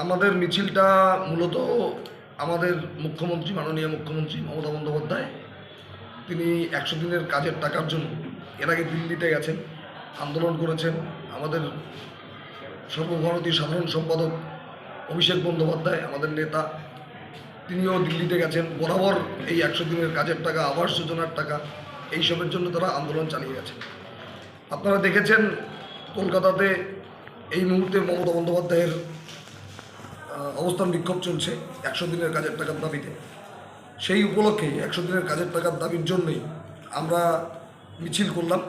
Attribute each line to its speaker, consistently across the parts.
Speaker 1: আমাদের মিছিলটা মূলত আমাদের মুখ্যমন্ত্রী, মাননীয় মুখ্যমন্ত্রী মমতা বন্দ্যোপাধ্যায়। তিনি একশো দিনের কাজের টাকার জন্য এর আগে দিল্লিতে গেছেন, আন্দোলন করেছেন। আমাদের সর্বভারতীয় সাধারণ সম্পাদক অভিষেক বন্দ্যোপাধ্যায়, আমাদের নেতা, তিনিও দিল্লিতে গেছেন। বরাবর এই একশো দিনের কাজের টাকা, আবাস যোজনার টাকা এইসবের জন্য তারা আন্দোলন চালিয়ে গেছে আপনারা দেখেছেন কলকাতাতে এই মুহূর্তে মমতা বন্দ্যোপাধ্যায়ের অবস্থান বিক্ষোভ চলছে একশো দিনের কাজের টাকার দাবিতে। সেই উপলক্ষে একশো দিনের কাজের টাকার দাবির জন্যই আমরা মিছিল করলাম।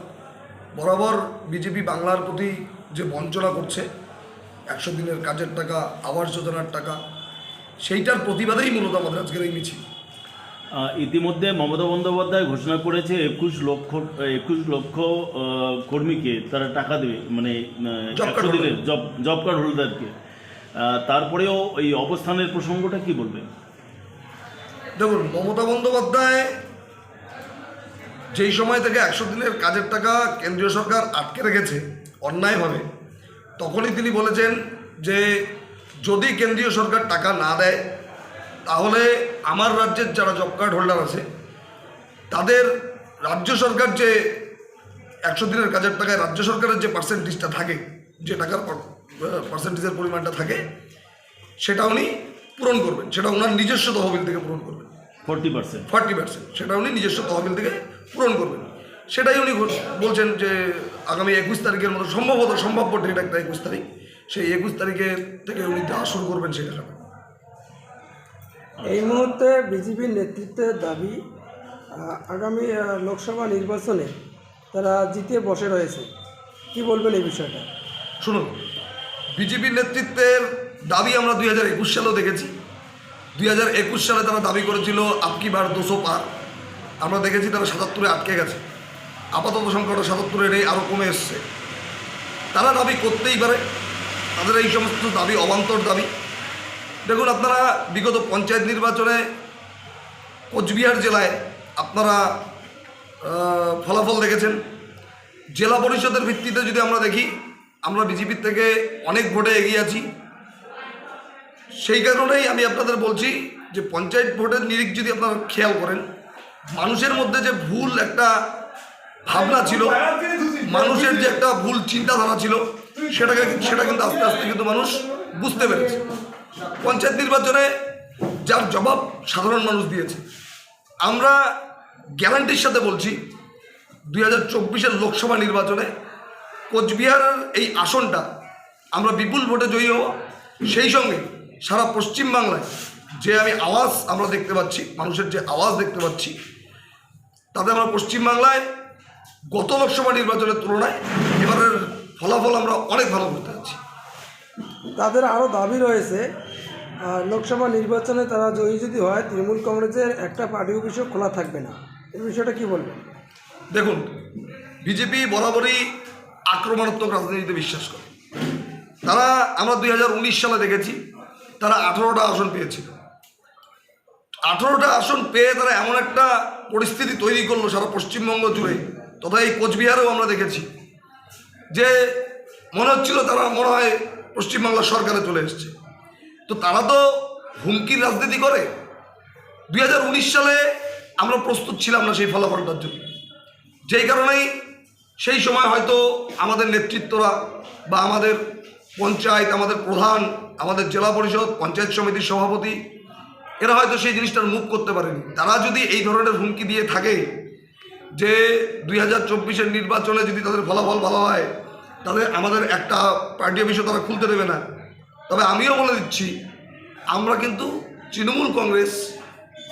Speaker 1: বরাবর বিজেপি বাংলার প্রতি যে বঞ্চনা করছে একশো দিনের কাজের টাকা আবাস যোজনার টাকা সেইটার প্রতিবাদেই মূলত আমাদের আজকের এই মিছিল।
Speaker 2: ইতিমধ্যে মমতা বন্দ্যোপাধ্যায় ঘোষণা করেছে একুশ লক্ষ একুশ লক্ষ কর্মীকে তারা টাকা দেবে মানে জব কার্ড হোল্ডারকে তারপরেও এই অবস্থানের প্রসঙ্গটা কি বলবেন
Speaker 1: দেখুন, মমতা বন্দ্যোপাধ্যায় যেই সময় থেকে একশো দিনের কাজের টাকা কেন্দ্রীয় সরকার আটকে রেখেছে অন্যায়ভাবে, তখনই তিনি বলেছেন যে যদি কেন্দ্রীয় সরকার টাকা না দেয়, তাহলে আমার রাজ্যের যারা জব কার্ড হোল্ডার আছে, তাদের রাজ্য সরকার যে একশো দিনের কাজের টাকায় রাজ্য সরকারের যে পার্সেন্টেজটা থাকে, যে টাকার পার্সেন্টেজের পরিমাণটা থাকে সেটা উনি পূরণ করবেন। সেটা ওনার নিজস্ব তহবিল থেকে পূরণ করবেন।
Speaker 2: Forty percent.
Speaker 1: Forty percent. সেটা উনি নিজস্ব তহবিল থেকে পূরণ করবেন। সেটাই উনি বলছেন যে আগামী একুশ তারিখের মতো সম্ভবত সম্ভাব্য ডেট একটা একুশ তারিখ সেই একুশ তারিখে থেকে উনি দেওয়া শুরু করবেন সেই টাকাটা
Speaker 3: এই মুহূর্তে বিজেপির নেতৃত্বের দাবি আগামী লোকসভা নির্বাচনে তারা জিতে বসে রয়েছে। কি বলবেন এই বিষয়টা?
Speaker 1: শুনুন বিজেপির নেতৃত্বের দাবি আমরা দুই হাজার একুশ সালেও দেখেছি। দুই হাজার একুশ সালে তারা দাবি করেছিল আপকি বার দুশো পার। আমরা দেখেছি তারা সাতাত্তরে আটকে গেছে। আপাতত সংখ্যাটা সাতাত্তরে নেই আরও কমে এসছে। তারা দাবি করতেই পারে। তাদের এই সমস্ত দাবি অবান্তর দাবি। দেখুন আপনারা বিগত পঞ্চায়েত নির্বাচনে কোচবিহার জেলায় আপনারা ফলাফল দেখেছেন। জেলা পরিষদের ভিত্তিতে যদি আমরা দেখি আমরা বিজেপির থেকে অনেক ভোটে এগিয়ে আছি। সেই কারণেই আমি আপনাদের বলছি যে পঞ্চায়েত ভোটের নিরিখ যদি আপনারা খেয়াল করেন, মানুষের মধ্যে যে ভুল একটা ভাবনা ছিল, মানুষের যে একটা ভুল চিন্তাধারা ছিল, সেটাকে সেটা কিন্তু আস্তে আস্তে কিন্তু মানুষ বুঝতে পেরেছে। পঞ্চায়েত নির্বাচনে যার জবাব সাধারণ মানুষ দিয়েছে। আমরা গ্যারান্টির সাথে বলছি, দুই হাজার লোকসভা নির্বাচনে কোচবিহারের এই আসনটা আমরা বিপুল ভোটে জয়ী হব। সেই সঙ্গে সারা পশ্চিমবাংলায় যে আমি আওয়াজ আমরা দেখতে পাচ্ছি মানুষের যে আওয়াজ দেখতে পাচ্ছি তাতে আমরা পশ্চিমবাংলায় গত লোকসভা নির্বাচনের তুলনায় এবারের ফলাফল আমরা অনেক ভালো করতে পারছি
Speaker 3: তাদের আরও দাবি রয়েছে লোকসভা নির্বাচনে তারা জয়ী যদি হয় তৃণমূল কংগ্রেসের একটা পার্টি অফিসও খোলা থাকবে না। এই বিষয়টা কি বলবেন?
Speaker 1: দেখুন বিজেপি বরাবরই আক্রমণাত্মক রাজনীতিতে বিশ্বাস করে। তারা আমরা দুই হাজার উনিশ সালে দেখেছি, তারা আঠেরোটা আসন পেয়েছিল। আঠেরোটা আসন পেয়ে তারা এমন একটা পরিস্থিতি তৈরি করল সারা পশ্চিমবঙ্গ জুড়ে, তথা এই কোচবিহারেও আমরা দেখেছি, যে মনে হচ্ছিল তারা মনে হয় পশ্চিমবাংলা সরকারে চলে এসছে। তো তারা তো হুমকির রাজনীতি করে। দুই হাজার উনিশ সালে আমরা প্রস্তুত ছিলাম না সেই ফলাফলটার জন্য। যেই কারণেই সেই সময় হয়তো আমাদের নেতৃত্বরা বা আমাদের পঞ্চায়েত, আমাদের প্রধান, আমাদের জেলা পরিষদ, পঞ্চায়েত সমিতির সভাপতি, এরা হয়তো সেই জিনিসটার মুখ করতে পারেনি। তারা যদি এই ধরনের হুমকি দিয়ে থাকে যে দুই হাজার চব্বিশের নির্বাচনে যদি তাদের ফলাফল ভালো হয়, তাহলে আমাদের একটা পার্টি অফিসও তারা খুলতে দেবে না। তবে আমিও বলে দিচ্ছি, আমরা কিন্তু তৃণমূল কংগ্রেস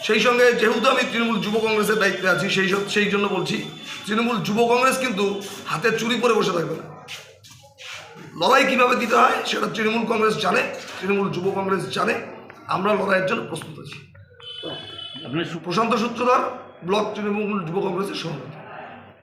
Speaker 1: সেই সঙ্গে যেহেতু আমি তৃণমূল যুব কংগ্রেসের দায়িত্বে আছি সেই সেই জন্য বলছি তৃণমূল যুব কংগ্রেস কিন্তু হাতে চুরি পরে বসে থাকবে না। লড়াই কীভাবে দিতে হয় সেটা তৃণমূল কংগ্রেস জানে তৃণমূল যুব কংগ্রেস জানে। আমরা লড়াইয়ের জন্য প্রস্তুত আছি। প্রশান্ত সূত্রধর ব্লক তৃণমূল যুব কংগ্রেসের সভাপতি।